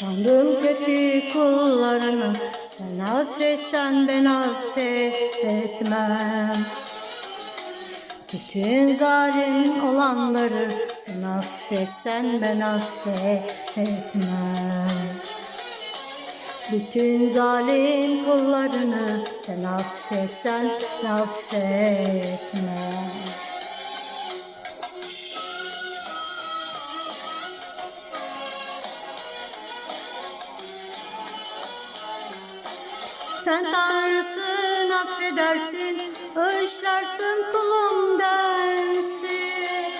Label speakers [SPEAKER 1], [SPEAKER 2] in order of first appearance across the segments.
[SPEAKER 1] Tanrım kötü kullarını sen affetsen ben affetmem. Bütün zalim olanları sen affetsen ben affetmem. Bütün zalim kullarını sen affetsen affetmem. Sen Tanrısın affedersin, bağışlarsın kulum dersin.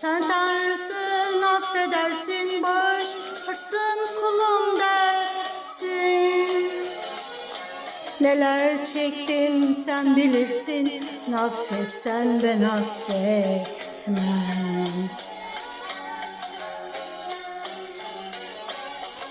[SPEAKER 1] Sen Tanrısın affedersin, bağışlarsın kulum dersin. Neler çektim sen bilirsin, affetsen ben affetmem.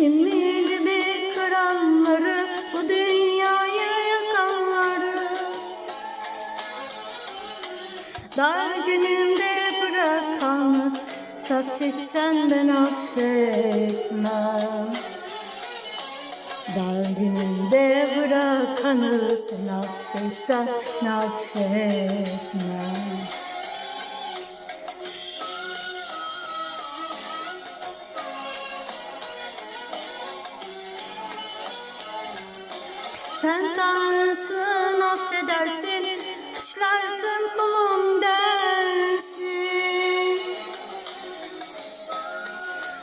[SPEAKER 1] Ümidimi kıranları, bu dünyayı yakanları. Dar günümde bırakanı, affetsen ben affetmem. Dar günümde bırakanı sen affetsen affetmem Sen Tanrısın affedersin, dışlarsın kulum dersin.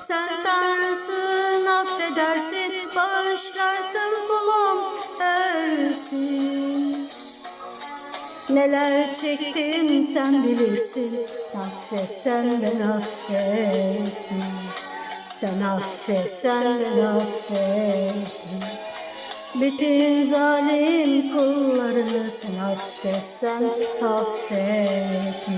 [SPEAKER 1] Sen Tanrısın affedersin, bağışlarsın kulum dersin. Neler çektin sen bilirsin, affetsen ben affetmem. Sen affetsen ben affetmem. Bütün zalim kullarını sen affetsen affetmem.